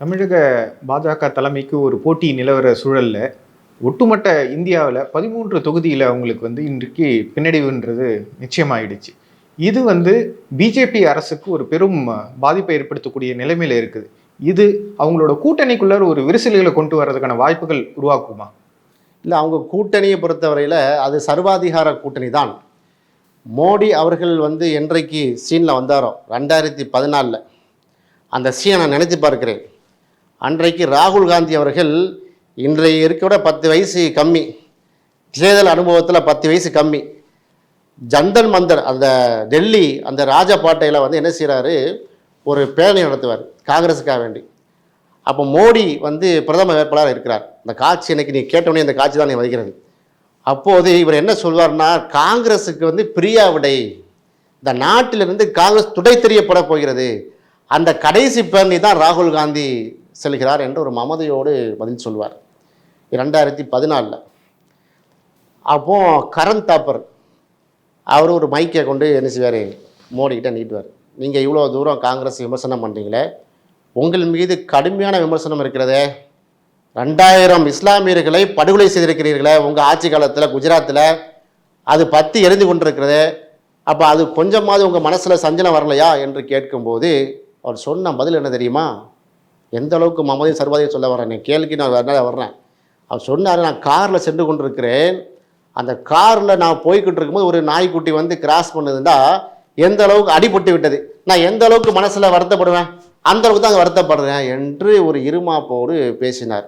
தமிழக பாஜக தலைமைக்கு ஒரு போட்டி நிலவர சூழலில் ஒட்டுமொத்த இந்தியாவில் பதிமூன்று தொகுதியில் அவங்களுக்கு வந்து இன்றைக்கு பின்னடைவுன்றது நிச்சயமாயிடுச்சு. இது வந்து பிஜேபி அரசுக்கு ஒரு பெரும் பாதிப்பை ஏற்படுத்தக்கூடிய நிலைமையில் இருக்குது. இது அவங்களோட கூட்டணிக்குள்ளார ஒரு விரிசல்களை கொண்டு வர்றதுக்கான வாய்ப்புகள் உருவாக்குமா? இல்லை அவங்க கூட்டணியை பொறுத்தவரையில் அது சர்வாதிகார கூட்டணி தான் மோடி அவர்கள் வந்து என்றைக்கு சீனில் வந்தாரோ ரெண்டாயிரத்தி பதினாலில். அந்த சீனை நான் நினச்சி பார்க்கிறேன். அன்றைக்கு ராகுல் காந்தி அவர்கள் இன்றைய இருக்க விட பத்து வயசு கம்மி. தேர்தல் அனுபவத்தில் பத்து வயசு கம்மி. ஜந்தன் மந்தர் அந்த டெல்லி அந்த ராஜபாட்டையில் வந்து என்ன செய்கிறாரு ஒரு பேரணி நடத்துவார் காங்கிரஸுக்காக வேண்டி. அப்போ மோடி வந்து பிரதம வேட்பாளராக இருக்கிறார். இந்த காட்சி எனக்கு நீ கேட்டோடனே இந்த காட்சி தான் நீ வருகிறது. அப்போது இவர் என்ன சொல்வார்னா காங்கிரஸுக்கு வந்து பிரியா விடை. இந்த நாட்டிலிருந்து காங்கிரஸ் துடை தெரியப்பட போகிறது. அந்த கடைசி பேரணி தான் ராகுல் காந்தி செல்கிறார் என்று ஒரு மமதையோடு பதில் சொல்வார். ரெண்டாயிரத்தி பதினாலில். அப்போ கரண் தாப்பர் அவர் ஒரு மைக்கை கொண்டு என்ன செய்வார்? மோடிக்கிட்ட நீட்டுவார். நீங்கள் இவ்வளோ தூரம் காங்கிரஸ் விமர்சனம் பண்ணுறீங்களே உங்கள் மீது கடுமையான விமர்சனம் இருக்கிறதே ரெண்டாயிரம் இஸ்லாமியர்களை படுகொலை செய்திருக்கிறீர்களே உங்கள் ஆட்சி காலத்தில் குஜராத்தில் அது பற்றி எரிந்து கொண்டிருக்கிறது அப்போ அது கொஞ்சமாவது உங்கள் மனசில் சஞ்சலம் வரலையா என்று கேட்கும்போது அவர் சொன்ன பதில் என்ன தெரியுமா? எந்த அளவுக்கு மமதையும் சர்வாதையும் சொல்ல வரேன் நீ கேள்விக்கு நான் அதனால் வர்றேன். அவர் சொன்னார் நான் காரில் சென்று கொண்டிருக்கிறேன். அந்த காரில் நான் போய்கிட்டு இருக்கும்போது ஒரு நாய்க்குட்டி வந்து கிராஸ் பண்ணதுன்னா எந்த அளவுக்கு அடிபட்டு விட்டது? நான் எந்த அளவுக்கு மனசில் வருத்தப்படுவேன்? அந்த அளவுக்கு தான் வருத்தப்படுறேன் என்று ஒரு இருமாப்போடு பேசினார்.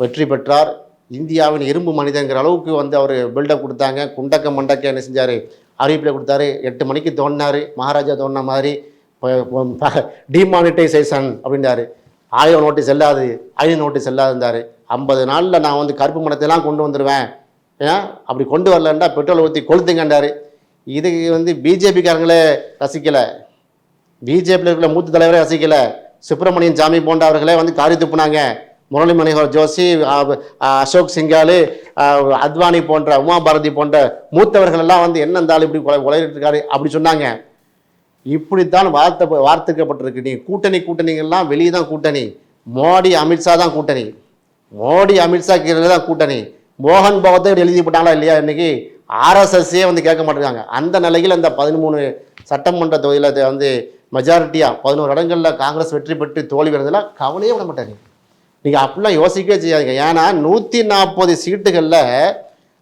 வெற்றி பெற்றார். இந்தியாவின் இரும்பு மனிதங்கிற அளவுக்கு வந்து அவர் பில்டப் கொடுத்தாங்க. குண்டக்க மண்டக்க என்ன செஞ்சார்? அறிவிப்பில் கொடுத்தாரு. எட்டு மணிக்கு தோணினார் மகாராஜா தோணின மாதிரி டிமானிட்டைசேஷன் அப்படின்னாரு ஆயிரம் நோட்டு செல்லாது ஐநூறு நோட்டு செல்லாதுந்தாரு ஐம்பது நாளில் நான் வந்து கருப்பு மனத்தைலாம் கொண்டு வந்துடுவேன் ஏன் அப்படி கொண்டு வரலன்னா பெட்ரோல் ஊற்றி கொளுத்துங்கண்டார் இது வந்து பிஜேபிக்காரங்களே ரசிக்கலை. பிஜேபியில் இருக்கிற மூத்த தலைவரே ரசிக்கலை. சுப்பிரமணியன் சாமி போன்றவர்களே வந்து காரி துப்புனாங்க. முரளி மனோகர் ஜோஷி அசோக் சிங்காலு அத்வானி போன்ற உமா பாரதி போன்ற மூத்தவர்கள் எல்லாம் வந்து என்ன இருந்தாலும் இப்படி உலகிட்டு இருக்காரு அப்படி சொன்னாங்க. இப்படித்தான் வார்த்தை வார்த்தைக்கப்பட்டிருக்கு. நீ கூட்டணி கூட்டணிகள்லாம் வெளியே தான் கூட்டணி. மோடி அமித்ஷா தான் கூட்டணி. மோடி அமித்ஷா கீழே தான் கூட்டணி. மோகன் பகவத்தை எழுதி போட்டாங்களா இல்லையா இன்னைக்கு? ஆர்எஸ்எஸ்ஸே வந்து கேட்க மாட்டேங்காங்க அந்த நிலையில் இந்த பதிமூணு சட்டமன்ற தொகுதியில் அது வந்து மெஜாரிட்டியாக பதினோரு இடங்களில் காங்கிரஸ் வெற்றி பெற்று தோல்வி வருதுலாம் கவலையே விட மாட்டாங்க நீங்கள் அப்படிலாம் யோசிக்கவே செய்யாதீங்க. ஏன்னா நூற்றி நாற்பது சீட்டுகளில்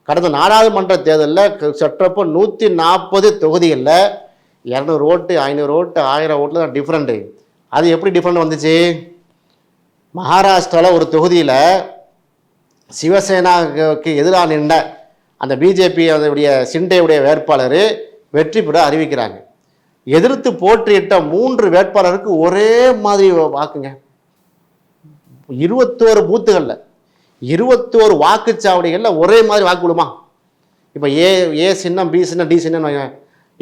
கடந்த நாடாளுமன்ற தேர்தலில் சற்றப்போ நூற்றி நாற்பது தொகுதிகளில் இரநூறு ஓட்டு ஐநூறு ஓட்டு ஆயிரம் ஓட்டில் தான் டிஃப்ரெண்ட்டு அது எப்படி டிஃப்ரெண்ட் வந்துச்சு? மகாராஷ்டிராவில் ஒரு தொகுதியில் சிவசேனாவுக்கு எதிராக நின்ற அந்த பிஜேபி அதனுடைய சிண்டையுடைய வேட்பாளர் வெற்றி பெற அறிவிக்கிறாங்க. எதிர்த்து போற்றியிட்ட மூன்று வேட்பாளருக்கு ஒரே மாதிரி வாக்குங்க. இருபத்தோரு பூத்துகளில் இருபத்தோரு வாக்குச்சாவடிகளில் ஒரே மாதிரி வாக்கு விடுமா இப்போ ஏ ஏ சின்னம் பி சின்னம் டி சின்னம்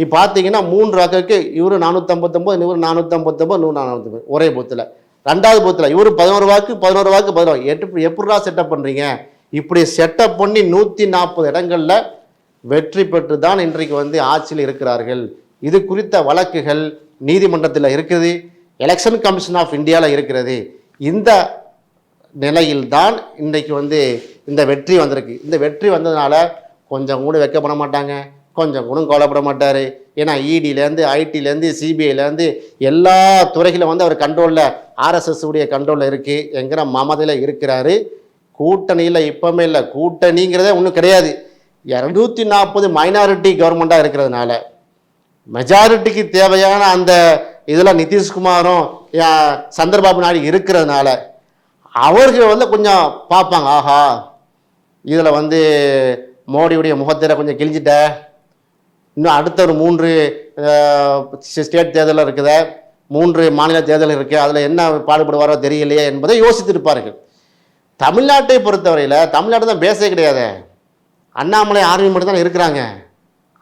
இப்போ பார்த்தீங்கன்னா மூன்று வாக்குக்கு இவரு நானூற்றம்பத்தொம்பது இவர் நானூற்றம்பத்தொம்பது நூறு நானூற்றம்பது ஒரே பூத்தில். ரெண்டாவது பூத்தில் இவர் பதினோரு வாக்கு பதினோரு வாக்கு பதினோரு. எட்டு எப்படிடா செட்டப் பண்ணுறீங்க இப்படி செட்டப் பண்ணி நூற்றி நாற்பது இடங்களில் வெற்றி பெற்று தான் இன்றைக்கு வந்து ஆட்சியில் இருக்கிறார்கள். இது குறித்த வழக்குகள் நீதிமன்றத்தில் இருக்குது எலெக்ஷன் கமிஷன் ஆஃப் இந்தியாவில் இருக்கிறது. இந்த நிலையில்தான் இன்றைக்கு வந்து இந்த வெற்றி வந்திருக்கு. இந்த வெற்றி வந்ததுனால கொஞ்சம் கூட பண்ண மாட்டாங்க. கொஞ்சம் கூட கோலப்பட மாட்டார். ஏன்னா இடியிலேருந்து ஐடிலேருந்து சிபிஐலேருந்து எல்லா துறைகளும் வந்து அவர் கண்ட்ரோலில் ஆர்எஸ்எஸ் உடைய கண்ட்ரோலில் இருக்குது என்கிற மமதையில் இருக்கிறாரு. கூட்டணியில் இப்போமே இல்லை. கூட்டணிங்கிறதே ஒன்றும் கிடையாது. இரநூத்தி நாற்பது மைனாரிட்டி கவர்மெண்ட்டாக இருக்கிறதுனால மெஜாரிட்டிக்கு தேவையான அந்த இதில் நிதிஷ்குமாரும் சந்திரபாபு நாயுடு இருக்கிறதுனால அவர்கள் வந்து கொஞ்சம் பார்ப்பாங்க. ஆஹா இதில் வந்து மோடியுடைய முகத்திர கொஞ்சம் கிழிஞ்சிட்ட. இன்னும் அடுத்த ஒரு மூன்று ஸ்டேட் தேர்தலில் இருக்குது. மூன்று மாநில தேர்தல் இருக்குது அதில் என்ன பாடுபடுவாரோ தெரியலையே என்பதை யோசித்திருப்பார்கள் தமிழ்நாட்டை பொறுத்தவரையில் தமிழ்நாடு தான் பேசவே கிடையாது. அண்ணாமலை ஆர்மி மட்டும் தான் இருக்கிறாங்க.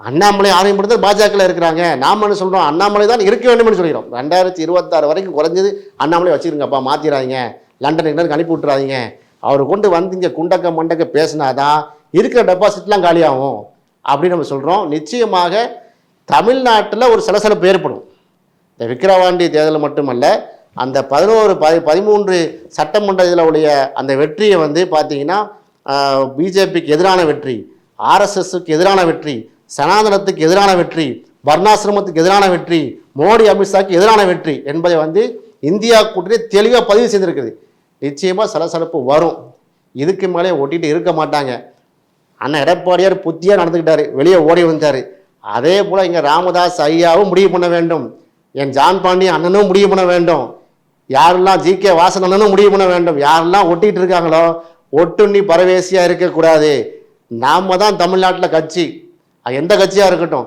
அண்ணாமலை ஆர்மி மட்டும் தான் பாஜகவில் இருக்கிறாங்க. நாம் என்ன சொல்கிறோம் அண்ணாமலை தான் இருக்க வேண்டும்னு சொல்கிறோம். ரெண்டாயிரத்தி இருபத்தாறு வரைக்கும் குறைஞ்சது அண்ணாமலை வச்சுருங்கப்பா மாற்றிடாதீங்க லண்டன் இங்கிலாந்து அனுப்பி விட்டுறாதீங்க. அவர் கொண்டு வந்து இங்கே குண்டக்க மண்டக்க பேசினாதான் இருக்கிற டெபாசிட்லாம் காலியாகும். அப்படின்னு நம்ம சொல்கிறோம் நிச்சயமாக தமிழ்நாட்டில் ஒரு சலசலப்பு ஏற்படும். இந்த விக்கிரவாண்டி தேர்தல் மட்டுமல்ல அந்த பதினோரு பதி பதிமூன்று சட்டமன்ற இதில் உடைய அந்த வெற்றியை வந்து பார்த்தீங்கன்னா பிஜேபிக்கு எதிரான வெற்றி ஆர்எஸ்எஸ்க்கு எதிரான வெற்றி சனாதனத்துக்கு எதிரான வெற்றி வர்ணாசிரமத்துக்கு எதிரான வெற்றி மோடி அமித்ஷாக்கு எதிரான வெற்றி என்பதை வந்து இந்தியா கூட்டணி தெளிவாக பதிவு செய்திருக்குது. நிச்சயமாக சலசலப்பு வரும். இதுக்கு மேலே ஒட்டிட்டு இருக்க மாட்டாங்க. அண்ணன் எடப்பாடியார் புத்தியாக நடந்துக்கிட்டாரு. வெளியே ஓடி வந்தார். அதே போல் இங்கே ராமதாஸ் ஐயாவும் முடிவு பண்ண வேண்டும். என் ஜான் பாண்டியன் அண்ணனும் முடிவு பண்ண வேண்டும். யாரெல்லாம் ஜி கே வாசன் அண்ணனும் முடிவு பண்ண வேண்டும். யாரெல்லாம் ஒட்டிகிட்டு இருக்காங்களோ ஒட்டுண்ணி பரவேசியாக இருக்கக்கூடாது. நாம தான் தமிழ்நாட்டில் கட்சி. எந்த கட்சியாக இருக்கட்டும்.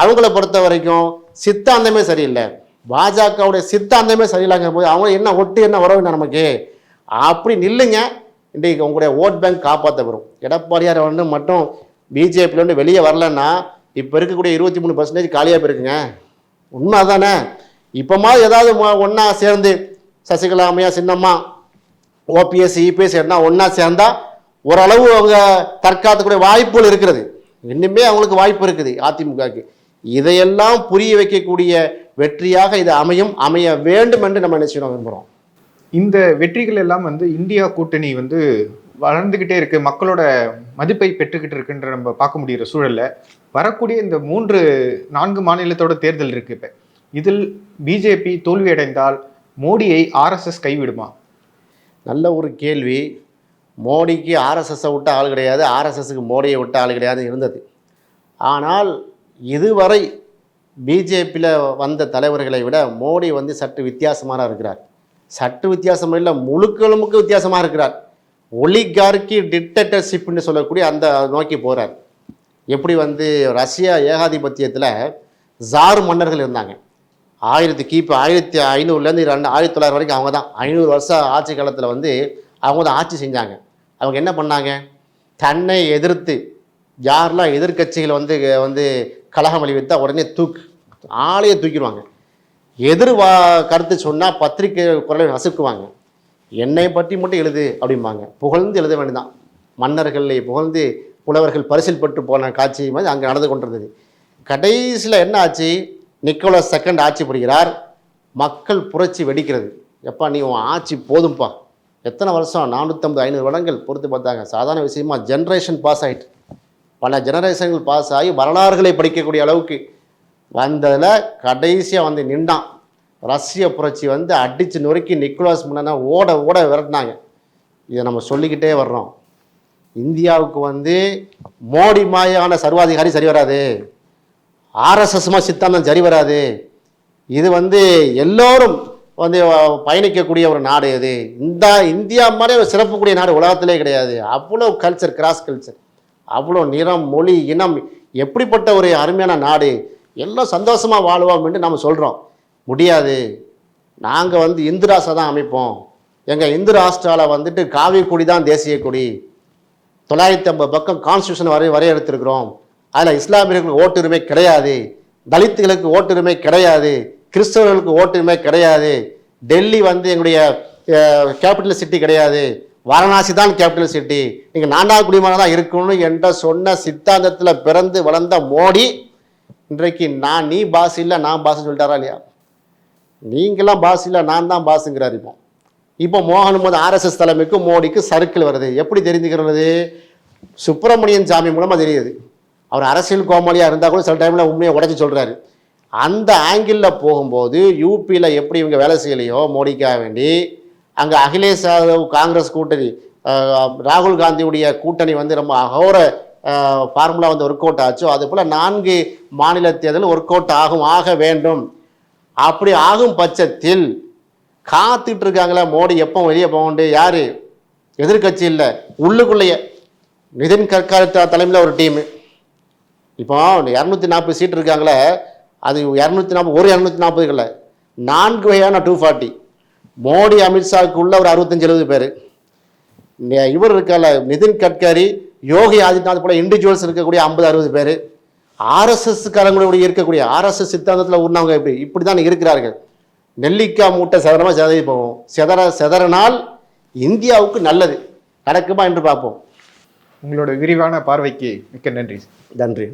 அவங்கள பொறுத்த வரைக்கும் சித்தாந்தமே சரியில்லை. பாஜகவுடைய சித்தாந்தமே சரியில்லைங்க போது அவங்க என்ன ஒட்டு என்ன உறவு நமக்கு? அப்படி நில்லுங்க. இன்றைக்கு உங்களுடைய ஓட் பேங்க் காப்பாற்றப்படும் எடப்பாடியார் வந்து மட்டும் பிஜேபியிலேருந்து வெளியே வரலன்னா இப்போ இருக்கக்கூடிய இருபத்தி மூணு பர்சன்டேஜ் காலியாக போயிருக்குங்க. உண்மை தானே இப்போமா ஏதாவது ஒன்றா சேர்ந்து சசிகலா அம்மையா சின்னம்மா ஓபிஎஸ் இபிஎஸ் என்ன ஒன்றா சேர்ந்தால் ஓரளவு அவங்க தற்காத்துக்கூடிய வாய்ப்புகள் இருக்கிறது. இன்னுமே அவங்களுக்கு வாய்ப்பு இருக்குது அதிமுகவுக்கு. இதையெல்லாம் புரிய வைக்கக்கூடிய வெற்றியாக இது அமையும் அமைய வேண்டும் என்று நம்ம நினைச்சு விரும்புகிறோம் இந்த வெற்றிகள் எல்லாம் வந்து இந்தியா கூட்டணி வந்து வளர்ந்துக்கிட்டே இருக்கு. மக்களோட மதிப்பை பெற்றுக்கிட்டு இருக்குன்ற நம்ம பார்க்க முடிகிற சூழலில் வரக்கூடிய இந்த மூன்று நான்கு மாநிலத்தோட தேர்தல் இருக்கு இப்போ. இதில் பிஜேபி தோல்வியடைந்தால் மோடியை ஆர்எஸ்எஸ் கைவிடுமா? நல்ல ஒரு கேள்வி. மோடிக்கு ஆர்எஸ்எஸ்ஸை விட்ட ஆள் கிடையாது ஆர்எஸ்எஸ்க்கு மோடியை விட்ட ஆள் கிடையாது இருந்தது. ஆனால் இதுவரை பிஜேபியில் வந்த தலைவர்களை விட மோடி வந்து சற்று வித்தியாசமாக இருக்கிறார். சற்று வித்தியாசம் இல்லை முழுக்களுமுக்கு வித்தியாசமாக இருக்கிறார். ஒலிகார்கி டிக்டேட்டர்ஷிப்னு சொல்லக்கூடிய அந்த நோக்கி போகிறார் எப்படி வந்து ரஷ்யா ஏகாதிபத்தியத்தில் ஜார் மன்னர்கள் இருந்தாங்க. ஆயிரத்தி கிபி ஆயிரத்தி ஐநூறுலேருந்து ரெண்டு ஆயிரத்தி தொள்ளாயிரம் வரைக்கும் அவங்க தான். ஐநூறு வருஷம் ஆட்சி காலத்தில் வந்து அவங்க தான் ஆட்சி செஞ்சாங்க. அவங்க என்ன பண்ணாங்க? தன்னை எதிர்த்து யாரெல்லாம் எதிர்கட்சிகள் வந்து வந்து கலகம் அளிவித்தா உடனே தூக்கு ஆளையே தூக்கிடுவாங்க. எதிர் வா கருத்து சொன்னால் பத்திரிக்கை குரலை நசுக்குவாங்க. என்னை பற்றி மட்டும் எழுது அப்படிம்பாங்க. புகழ்ந்து எழுத வேண்டியதான் மன்னர்களை புகழ்ந்து புலவர்கள் பரிசில் பெற்று போன காட்சி மாதிரி அங்கே நடந்து கொண்டிருந்தது. கடைசியில் என்ன ஆச்சு? நிக்கோலஸ் செகண்ட் ஆட்சி புரிகிறார். மக்கள் புரட்சி வெடிக்கிறது. எப்பா நீ உன் ஆட்சி போதும்பா. எத்தனை வருஷம்? நானூற்றம்பது ஐநூறு வருடங்கள் பொறுத்து பார்த்தாங்க. சாதாரண விஷயமா ஜென்ரேஷன் பாஸ் ஆயிட்டு. பல ஜெனரேஷன்கள் பாஸ் ஆகி வரலாறுகளை படிக்கக்கூடிய அளவுக்கு வந்ததில் கடைசியாக வந்து நின்றான் ரஷ்ய புரட்சி வந்து அடித்து நொறுக்கி நிக்கோலாஸ் முன்னா ஓட ஓட விரட்டினாங்க. இதை நம்ம சொல்லிக்கிட்டே வர்றோம். இந்தியாவுக்கு வந்து மோடி மாயான சர்வாதிகாரி சரி வராது. ஆர்எஸ்எஸ்மா சித்தாந்தம் சரி வராது. இது வந்து எல்லோரும் வந்து பயணிக்கக்கூடிய ஒரு நாடு இது. இந்த இந்தியா மாதிரி ஒரு சிறப்புக்கூடிய நாடு உலகத்திலே கிடையாது. அவ்வளோ கல்ச்சர் கிராஸ் கல்ச்சர் அவ்வளோ நிறம் மொழி இனம் எப்படிப்பட்ட ஒரு அருமையான நாடு. எல்லாம் சந்தோஷமாக வாழ்வோம்னு என்று நம்ம சொல்கிறோம் முடியாது. நாங்கள் வந்து இந்து ராஷ்டிரா தான் அமைப்போம். எங்கள் இந்து ராஷ்டிராவில் வந்துட்டு காவி கொடி தான் தேசிய கொடி. தொள்ளாயிரத்தி ஐம்பது பக்கம் கான்ஸ்டியூஷன் வரை வரையறுத்திருக்கிறோம். அதில் இஸ்லாமியர்களுக்கு ஓட்டுரிமை கிடையாது. தலித்துகளுக்கு ஓட்டுரிமை கிடையாது. கிறிஸ்தவர்களுக்கு ஓட்டுரிமை கிடையாது. டெல்லி வந்து எங்களுடைய கேபிட்டல் சிட்டி கிடையாது. வாரணாசி தான் கேபிட்டல் சிட்டி நீங்கள் நான்காவது குடிமகனாக தான் இருக்கணும் என்ற சொன்ன சித்தாந்தத்தில் பிறந்து வளர்ந்த மோடி இன்றைக்கு நான் நீ பாஸ் இல்லை நான் பாஸ் சொல்லிட்டாரா இல்லையா? நீங்களாம் பாஸ் இல்லை நான் தான் பாஸுங்கிறார் இப்போ. இப்போ மோகன் போது ஆர்எஸ்எஸ் தலைமைக்கு மோடிக்கு சர்க்கிள் வருது. எப்படி தெரிஞ்சுக்கிறது? சுப்பிரமணியன் சாமி மூலமாக தெரியுது. அவர் அரசியல் கோமாளியாக இருந்தால் கூட சில டைமில் உண்மையை உடச்சி சொல்கிறாரு அந்த ஆங்கிளில் போகும்போது யூபியில் எப்படி இவங்க வேலை செய்யலையோ மோடிக்காக வேண்டி அங்கே அகிலேஷ் யாதவ் காங்கிரஸ் கூட்டணி ராகுல் காந்தியுடைய கூட்டணி வந்து ரொம்ப அகோர ஃபார்முலா வந்து ஒர்க் அவுட் ஆச்சோ. அது போல் நான்கு மாநில தேர்தல் ஒர்க் அவுட் ஆகும் ஆக வேண்டும். அப்படி ஆகும் பட்சத்தில் காத்துட்டு இருக்காங்களே மோடி எப்போ வெளியே போகண்டு யார்? எதிர்க்கட்சி இல்லை. உள்ளுக்குள்ளேயே. நிதின் கட்காரி த- தலைமையில் ஒரு டீமு இப்போ இரநூத்தி நாற்பது சீட் இருக்காங்களே அது இரநூத்தி நாற்பது ஒரு இரநூத்தி நாற்பது இல்லை. நான்கு வகையான டூ ஃபார்ட்டி மோடி அமித்ஷாவுக்கு உள்ள ஒரு அறுபத்தஞ்சு எழுபது பேர். இவர் இருக்கல நிதின் கட்காரி யோகி ஆதித்யநாத் போல இண்டிவிஜுவல்ஸ் இருக்கக்கூடிய ஐம்பது அறுபது பேர் ஆர்எஸ்எஸ் காரங்களுடைய இருக்கக்கூடிய ஆர்எஸ்எஸ் சித்தாந்தத்தில் உண்ணவங்க இப்படி இப்படி தான் இருக்கிறார்கள். நெல்லிக்காய் மூட்டை செதறமாக செதறி போவோம் செதற செதறினால் இந்தியாவுக்கு நல்லது. நடக்குமா என்று பார்ப்போம். உங்களோட விரிவான பார்வைக்கு மிக்க நன்றி. நன்றி.